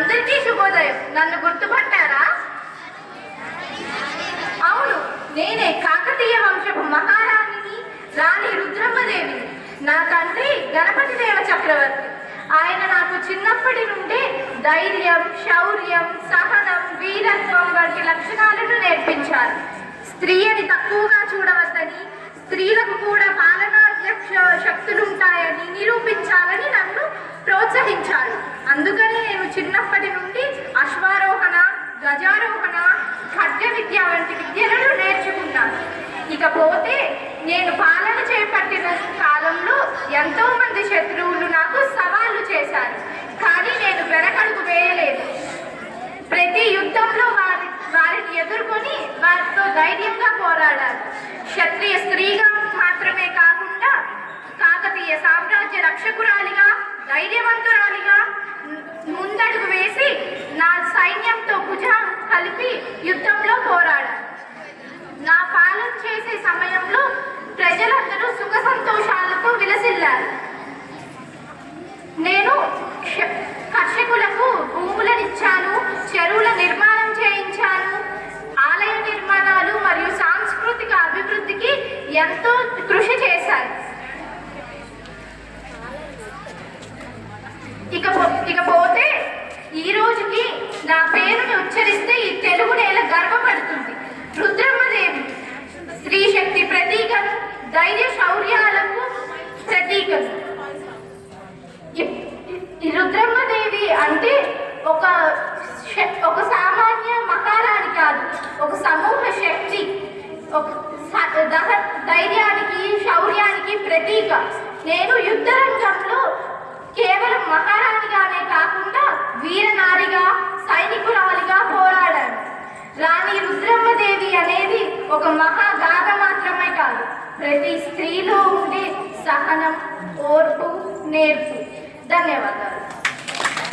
అందరికీ శుభోదయం నన్ను గుర్తుపట్టారా? అవును నేనే కాకతీయ వంశపు మహారాణిని రాణి రుద్రమ్మదేవిని. నా తండ్రి గణపతి దేవ చక్రవర్తి. ఆయన నాకు చిన్నప్పటి నుండే ధైర్యం శౌర్యం సహనం వీరత్వం వంటి లక్షణాలను నేర్పించారు. స్త్రీని తక్కువగా చూడవద్దని స్త్రీలకు కూడా పాలనాధ్యక్ష శక్తులుంటాయని నిరూపించాలని నన్ను ప్రోత్సహించాడు అందుకని నేను చిన్నప్పటి నుండి అశ్వారోహణ గజారోహణ ఖడ్గ విద్య వంటి విద్యలను నేర్చుకున్నాను. ఇకపోతే నేను పాలన చేపట్టిన కాలంలో ఎంతో మంది శత్రువులు నాకు సవాళ్ళు చేశారు. కానీ నేను వెనకడుగు వేయలేదు. ప్రతి యుద్ధంలో వారి వారిని ఎదుర్కొని వారితో ధైర్యంగా పోరాడారు క్షత్రియ స్త్రీగా మాత్రమే కాకుండా కాకతీయ సామ్రాజ్య రక్షకురాలిగా ధైర్యవంతురాలిగా కలిపి యుద్ధంలో పోరాడారు. నా పాలన చేసే సమయంలో ప్రజలందరూ సుఖ సంతోషాలతో విలసిల్లారు. నేను క్ష- కర్షకులకు భూములనిచ్చాను చెరువుల నిర్మాణం చేయించాను. ఆలయ నిర్మాణాలు మరియు సాంస్కృతిక అభివృద్ధికి ఎంతో కృషి చేశాను. ఇక ఇకపోతే ఈ రోజుకి నా పేరుని ఉచ్చరిస్తే ఈ తెలుగు నేల గర్వపడుతుంది రుద్రమ్మదేవి స్త్రీ శక్తి ప్రతీకను ధైర్య శౌర్యాలకు ప్రతీకను రుద్రమ్మదేవి అంటే ఒక ఒక సామాన్య మకారాన్ని కాదు ఒక సమూహ శక్తి. ఒక దహ- ధైర్యానికి శౌర్యానికి ప్రతీక. నేను యుద్ధ రంగంలో కేవలం మహారాణిగానే కాకుండా వీరనారిగా సైనికురాలిగా పోరాడాను. రాణి రుద్రమ్మదేవి అనేది ఒక మహాగాథ ప్రతి స్త్రీలో ఉండే సహనం ఓర్పు నేర్పు. ధన్యవాదాలు.